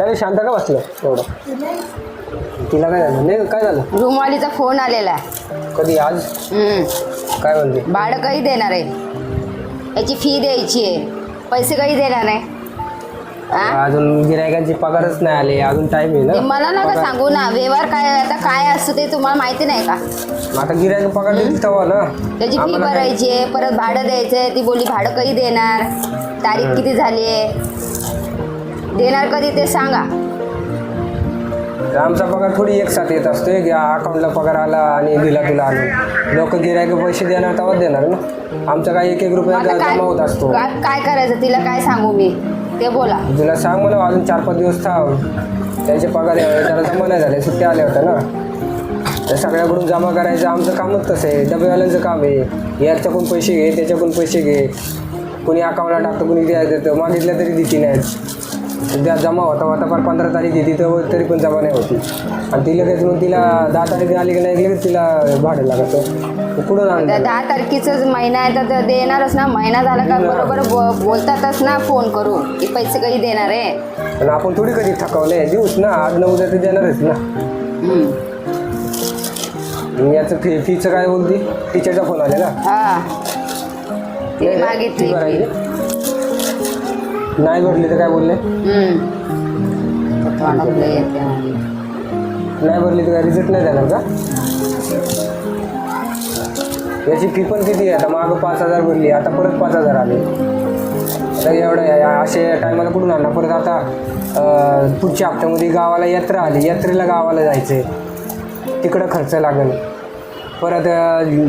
अरे शांत का बसलं. एवढं. तिला काय झालं? नाही काय झालं? रूमवालीचा फोन आलेला कधी? आज? हम्म. काय म्हणते? भाडं काही देणार आहे. याची फी द्यायची आहे. पैसे काही देणार आहे. हा? अजून गिरायकांची पगारच नाही आले. अजून टाइम आहे ते ना मला नका पगार- सांगू ना. व्यवहार काय आता काय असतं ते तुम्हाला माहिती नाही का? आता गिरायक पगार देतील तेव्हा ना? त्याची फी आम्हाला काय- भरायची आहे. परत भाडं द्यायचं आहे ती बोलली भाडं कधी देणार? तारीख किती झाली आहे? देणार कधी ते सांगा. आमचा पगार थोडी एक साथ येत असतोय. की अकाउंटला पगार आला आणि दिला तुला आले लोक गिरायक पैसे देणार तेव्हाच देणार ना. आमचा काय एक एक रुपया आता काय जमा होत असतो. काय काय करायचं? तिला काय सांगू मी? ते बोला. तुला सांग मला अजून चार पाच दिवस थांब. त्यांचे पगार यावे त्याला जमा नाही झाले सुट्ट्या आल्या होत्या ना. त्या सगळ्याकडून जमा करायचं आमचं कामच तसं आहे. डबेवाल्यांचं काम आहे. याच्याकडून पैसे घे त्याच्याकडून पैसे घे. कोणी अकाउंटला टाकतं कोणी द्या देतं. मागितलं तरी देती नाहीत त्या जमा होता होता पण पंधरा तारीख येते तर तरी पण जमा नाही होती. आणि ती लगेच मग तिला दहा तारीख आली की नाही लगेच तिला भाडं लागतं. कुठं आणलं दहा तारखेचाच महिना आहे तर देणारच ना. महिना झाला का बरोबर बो- बोलतातच ना फोन करून की पैसे कधी देणार आहे? आणि आपण थोडी कधी थकवले देऊच ना आज न उद्या तर देणारच ना. हम्म. आणि याचं फी फीचं काय बोलती? टीचरचा फोन आलेला हा. ती मागितली भरायची. नाही भरली तर काय बोलले. नाही भरली तर काय रिझल्ट नाही देणार का? याची फी पण किती आहे? आता मागं पाच हजार भरली आता परत पाच हजार आले. आता एवढं असे टायमाला कुठून आणणार? परत आता पुढच्या हप्त्यामध्ये गावाला यात्रा आली. यात्रेला गावाला जायचं आहे तिकडं खर्च लागेल. परत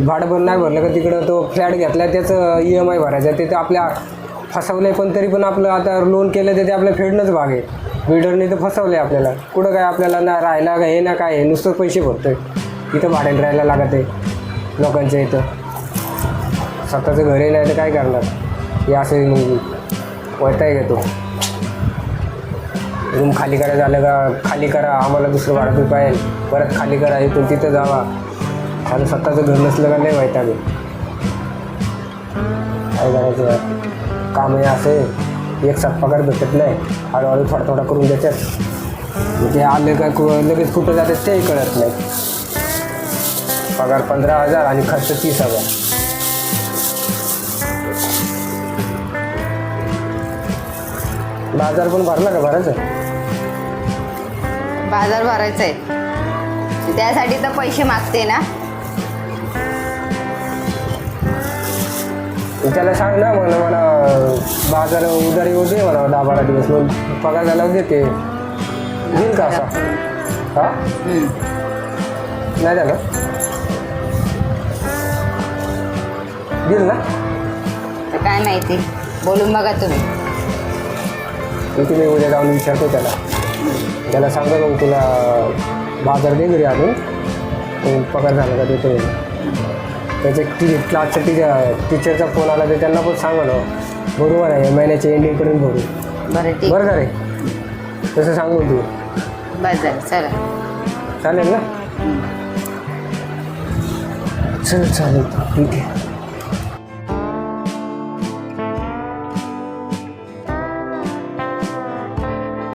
भाडं भर नाही भरलं का तिकडं तो फ्लॅट घेतला त्याचं ई एम आय भरायचं ते तर आपल्या फसवलं पण तरी पण आपलं आता लोन केलं तर ते आपलं फेडणंच भाग आहे. बिल्डरने तर फसवलं आहे आपल्याला. कुठं काय आपल्याला ना राहायला का हे ना काय आहे नुसतं पैसे भरतोय. इथं भाड्याने राहायला लागत आहे लोकांच्या इथं. स्वतःचं घरी नाही तर काय करणार? हे असं मग वैताग घेतो रूम खाली करा झालं का खाली करा आम्हाला दुसरं भाडं पाहिजे. परत खाली करा इथून तिथं जावा. आणि स्वतःचं घर नसलं का नाही वैताग आहे. काय करायचं काम हे असं एक साथ पगार भेटत नाही. हळूहळू थोडा थोडा करून देतात. म्हणजे आले का कु- लगेच कुठं जातात तेही कळत नाही. पगार पंधरा हजार आणि खर्च तीस हजार. बाजार पण भरला का भरायचं? बाजार भरायचा आहे त्यासाठी तर पैसे मागते ना. त्याला सांग ना मला मला बाजार उधारी येऊ दे मला दहा बारा दिवस मग पगार झाल्यावर देते देईल का असा? हा. नाही झालं? देईल ना? तर काय माहिती बोलून बघा तुम्ही. मी तुम्ही उद्या जाऊन विचारतो त्याला. त्याला सांगा मग तुला बाजार दे घरी आणून. मग पगार झाला का देतो. त्याचे टी क्लासच्या टीचर टीचरचा फोन आला तर त्यांना पण सांगा ना. बरोबर आहे महिन्याच्या एंडिंगपर्यंत भरू. बरं ठीक. बरं का रे तसं सांगून तू. बस झालं चला. चालेल ना? चल चालेल. ठीक आहे.